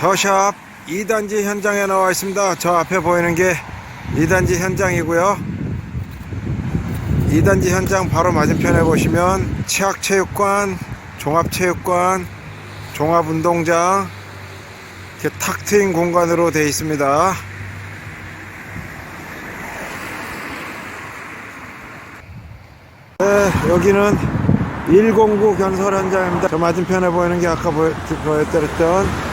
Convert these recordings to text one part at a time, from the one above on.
더샵 2단지 현장에 나와 있습니다. 저 앞에 보이는 게 2단지 현장이고요. 2단지 현장 바로 맞은편에 보시면 치학체육관, 종합체육관, 종합운동장 이렇게 탁 트인 공간으로 되어 있습니다. 네, 여기는 109 건설 현장입니다. 저 맞은편에 보이는 게 아까 보여, 보여드렸던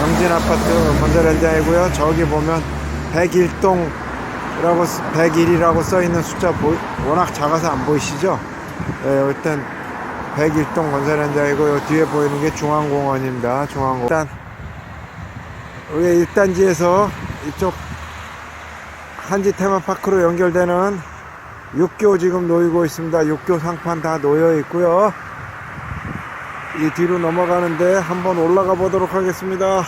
영진 아파트 건설 현장이고요. 저기 보면 101동이라고 101이라고 써 있는 숫자 보, 워낙 작아서 안 보이시죠? 네, 일단 101동 건설 현장이고 요 뒤에 보이는 게 중앙공원입니다. 중앙공원. 일단 여기 1단지에서 이쪽 한지 테마파크로 연결되는 6교 지금 놓이고 있습니다. 6교 상판 다 놓여 있고요. 이 뒤로 넘어가는데 한번 올라가 보도록 하겠습니다.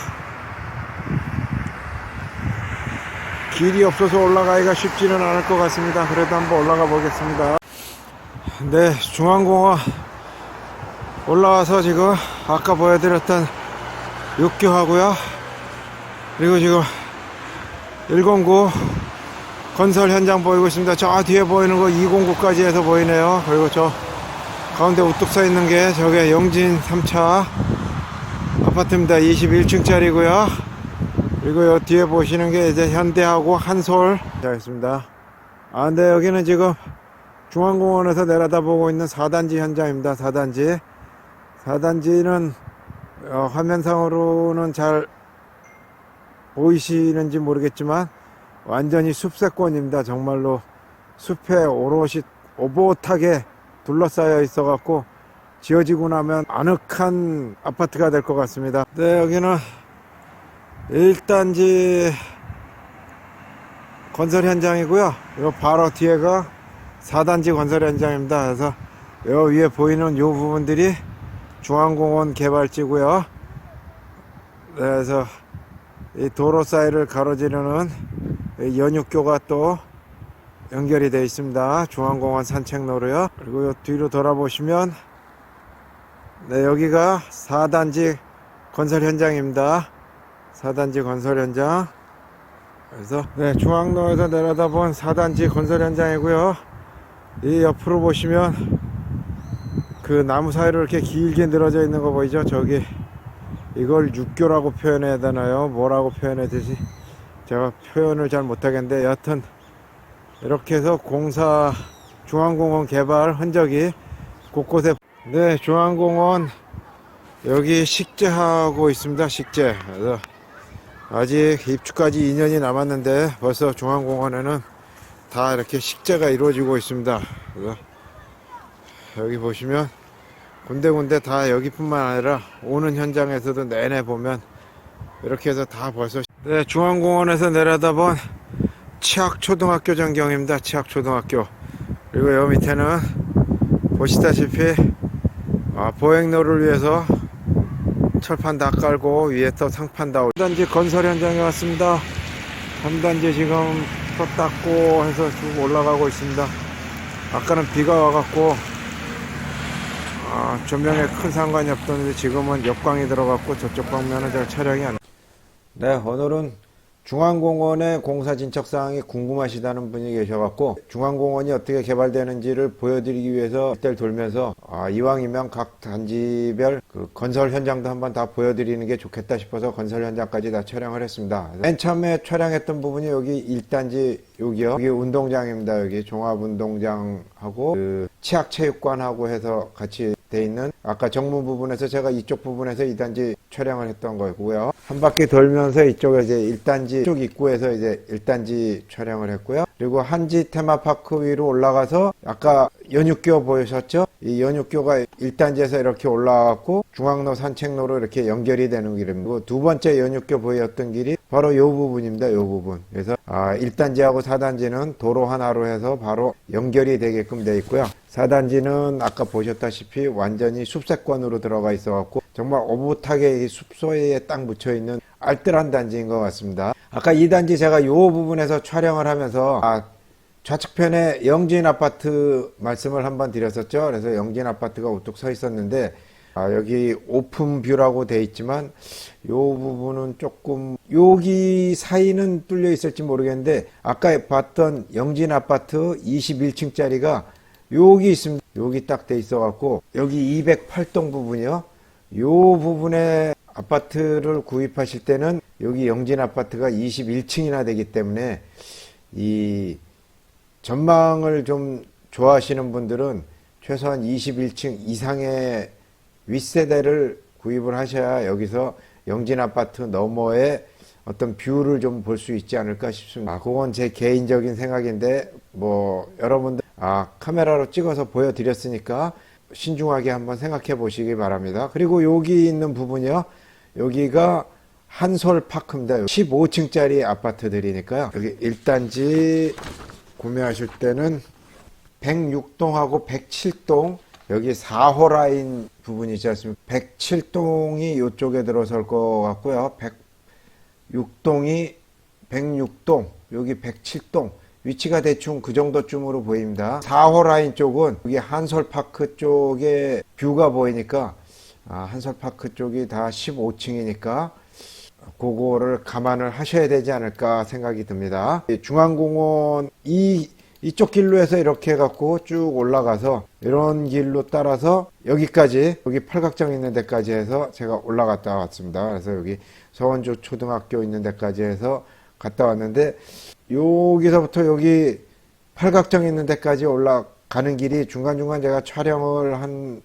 길이 없어서 올라가기가 쉽지는 않을 것 같습니다. 그래도 한번 올라가 보겠습니다. 네, 중앙공원 올라와서 지금 아까 보여드렸던 6교 하고요. 그리고 지금 109 건설 현장 보이고 있습니다. 저 뒤에 보이는 거 209까지 해서 보이네요. 그리고 저 가운데 우뚝 서 있는 게 저게 영진 3차 아파트입니다. 21층짜리고요. 그리고 요 뒤에 보시는 게 이제 현대하고 한솔 자있습니다. 아, 근데 여기는 지금 중앙공원에서 내려다보고 있는 4단지 현장입니다. 4단지. 4단지는 어, 화면상으로는 잘 보이시는지 모르겠지만 완전히 숲세권입니다. 정말로 숲에 오롯이 오붓하게 둘러싸여 있어 갖고 지어지고 나면 아늑한 아파트가 될 것 같습니다. 네, 여기는 1단지 건설 현장이고요. 요 바로 뒤에가 4단지 건설 현장입니다. 그래서 요 위에 보이는 요 부분들이 중앙공원 개발지고요. 네, 그래서 이 도로 사이를 가로지르는 이 연육교가 또 연결이 되어 있습니다. 중앙공원 산책로로요. 그리고 요 뒤로 돌아보시면 네, 여기가 4단지 건설 현장입니다. 4단지 건설 현장. 그래서 네, 중앙로에서 내려다본 4단지 건설 현장이고요. 이 옆으로 보시면 그 나무 사이로 이렇게 길게 늘어져 있는 거 보이죠? 저기 이걸 육교라고 표현해야 되나요? 뭐라고 표현해야 되지? 제가 표현을 잘 못하겠는데 여하튼 이렇게 해서 공사 중앙공원 개발 흔적이 곳곳에. 네 중앙공원 여기 식재하고 있습니다 식재. 그래서 아직 입주까지 2년이 남았는데 벌써 중앙공원에는 다 이렇게 식재가 이루어지고 있습니다. 그래서 여기 보시면 군데군데 다 여기뿐만 아니라 오는 현장에서도 내내 보면 이렇게 해서 다 벌써. 네, 중앙공원에서 내려다본 치학초등학교 전경입니다. 치학초등학교. 그리고 여 밑에는 보시다시피 아, 보행로를 위해서 철판 다 깔고 위에 또 상판 다 올. 3단지 건설 현장에 왔습니다. 3단지 지금 터 닦고 해서 쭉 올라가고 있습니다. 아까는 비가 와갖고 아, 조명에 큰 상관이 없었는데 지금은 역광이 들어갔고 저쪽 방면은 잘 촬영이 안. 네, 오늘은 중앙공원의 공사 진척 사항이 궁금하시다는 분이 계셔갖고 중앙공원이 어떻게 개발되는지를 보여드리기 위해서 일대를 돌면서 아, 이왕이면 각 단지별 그 건설 현장도 한번 다 보여드리는 게 좋겠다 싶어서 건설 현장까지 다 촬영을 했습니다. 맨 처음에 촬영했던 부분이 여기 1단지 여기요. 여기 운동장입니다. 여기 종합운동장하고 그 치학체육관하고 해서 같이 돼 있는 아까 정문 부분에서 제가 이쪽 부분에서 2단지 촬영을 했던 거고요. 한 바퀴 돌면서 이쪽에 이제 1단지 쪽 입구에서 이제 1단지 촬영을 했고요. 그리고 한지 테마파크 위로 올라가서 아까 연육교 보이셨죠? 이 연육교가 1단지에서 이렇게 올라왔고 중앙로 산책로로 이렇게 연결이 되는 길입니다. 두 번째 연육교 보였던 길이 바로 이 부분입니다. 이 부분. 그래서 아 1단지하고 4단지는 도로 하나로 해서 바로 연결이 되게끔 되어 있고요. 4단지는 아까 보셨다시피 완전히 숲세권으로 들어가 있어 갖고 정말 오붓하게 이 숲소에 딱 묻혀 있는 알뜰한 단지인 것 같습니다. 아까 2단지 제가 이 부분에서 촬영을 하면서 아, 좌측편에 영진 아파트 말씀을 한번 드렸었죠. 그래서 영진 아파트가 우뚝 서 있었는데 아, 여기 오픈 뷰라고 돼 있지만 요 부분은 조금 여기 사이는 뚫려 있을지 모르겠는데 아까 봤던 영진 아파트 21층짜리가 여기 있습니다. 여기 딱 돼 있어 갖고 여기 208동 부분이요. 요 부분에 아파트를 구입하실 때는 여기 영진 아파트가 21층이나 되기 때문에 이 전망을 좀 좋아하시는 분들은 최소한 21층 이상의 윗세대를 구입을 하셔야 여기서 영진 아파트 너머에 어떤 뷰를 좀 볼 수 있지 않을까 싶습니다. 아, 그건 제 개인적인 생각인데 뭐 여러분들 아 카메라로 찍어서 보여드렸으니까 신중하게 한번 생각해 보시기 바랍니다. 그리고 여기 있는 부분이요. 여기가 한솔 파크입니다. 15층짜리 아파트들이니까요. 여기 1단지 구매하실 때는 106동하고 107동 여기 4호 라인 부분이 있지 않습니까? 107동이 이쪽에 들어설 것 같고요. 106동이 106동 여기 107동 위치가 대충 그 정도쯤으로 보입니다. 4호 라인 쪽은 여기 한솔파크 쪽에 뷰가 보이니까 아, 한솔파크 쪽이 다 15층이니까 그거를 감안을 하셔야 되지 않을까 생각이 듭니다. 이 중앙공원 이 이쪽 길로 해서 이렇게 해갖고 쭉 올라가서 이런 길로 따라서 여기까지 여기 팔각정 있는 데까지 해서 제가 올라갔다 왔습니다. 그래서 여기 서원조 초등학교 있는 데까지 해서 갔다 왔는데 여기서부터 여기 팔각정 있는 데까지 올라가는 길이 중간중간 제가 촬영을 한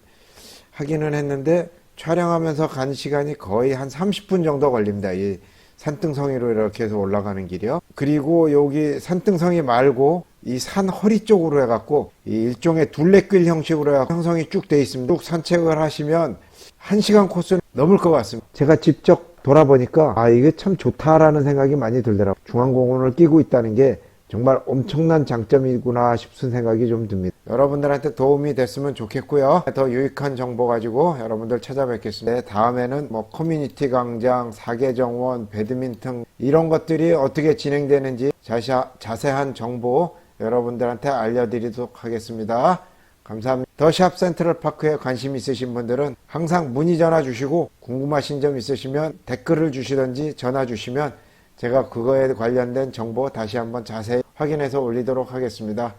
하기는 했는데 촬영하면서 간 시간이 거의 한 30분 정도 걸립니다. 이 산등성이로 이렇게 해서 올라가는 길이요. 그리고 여기 산등성이 말고 이 산 허리 쪽으로 해갖고 이 일종의 둘레길 형식으로 형성이 쭉 돼 있습니다. 쭉 산책을 하시면 한 시간 코스는 넘을 것 같습니다. 제가 직접 돌아보니까 아 이게 참 좋다라는 생각이 많이 들더라고요. 중앙공원을 끼고 있다는 게 정말 엄청난 장점이구나 싶은 생각이 좀 듭니다. 여러분들한테 도움이 됐으면 좋겠고요. 더 유익한 정보 가지고 여러분들 찾아뵙겠습니다. 네, 다음에는 뭐 커뮤니티 광장, 사계 정원, 배드민턴 이런 것들이 어떻게 진행되는지 자세, 자세한 정보 여러분들한테 알려드리도록 하겠습니다. 감사합니다. 더샵 센트럴 파크에 관심 있으신 분들은 항상 문의 전화 주시고 궁금하신 점 있으시면 댓글을 주시든지 전화 주시면 제가 그거에 관련된 정보 다시 한번 자세히 확인해서 올리도록 하겠습니다.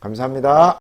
감사합니다.